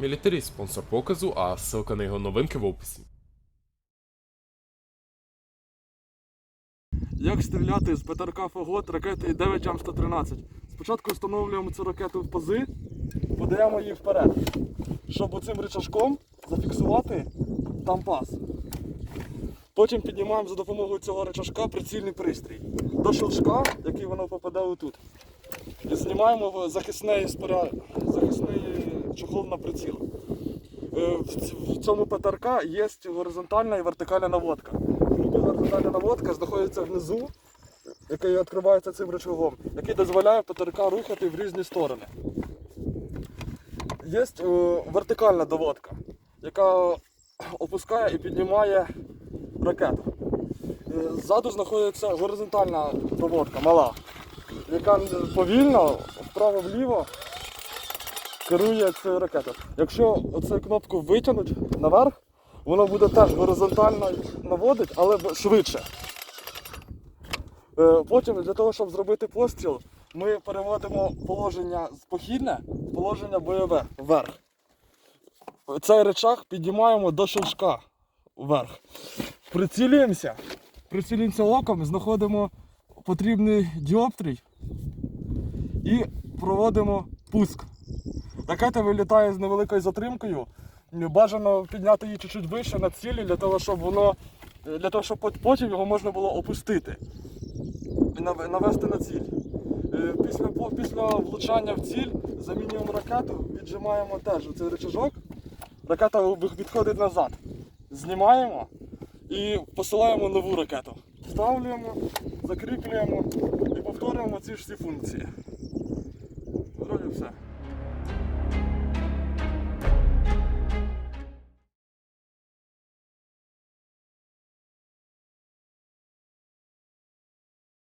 Мілітарі спонсор показу, а ссылка на його новинки в описі. Як стріляти з ПТРК Фагот ракети 9 м 113 Спочатку встановлюємо цю ракету в пази, подаємо її вперед, щоб оцим рычажком зафіксувати там паз. Потім піднімаємо за допомогою цього рычажка прицільний пристрій до щелчка, який воно попаде отут. І знімаємо в захисний, споря... захисний чохол на приціл. Е, В цьому ПТРК є горизонтальна і вертикальна наводка. Горизонтальна наводка знаходиться внизу, який відкривається цим рычагом, який дозволяє ПТРК рухати в різні сторони. Є е, вертикальна доводка, яка опускає і піднімає ракету. Е, Ззаду знаходиться горизонтальна доводка, мала, яка повільно вправо-вліво керує цією ракетою. Якщо оцю кнопку витягнути наверх, воно буде теж горизонтально наводить, але швидше. Е, Потім для того, щоб зробити постріл, ми переводимо положення з похідне в положення бойове вверх. Цей речах піднімаємо до щелчка вверх. Прицілюємося, прицілюємося оком, знаходимо потрібний діоптрій і проводимо пуск. Ракета вилітає з невеликою затримкою. Бажано підняти її чуть-чуть вище на цілі, для того, щоб воно для того, щоб потім його можна було опустити і навести на ціль. Е, Після, після влучання в ціль замінюємо ракету, віджимаємо теж цей рычажок. Ракета відходить назад. Знімаємо і посилаємо нову ракету. Вставлюємо, закріплюємо і повторюємо ці ж всі функції.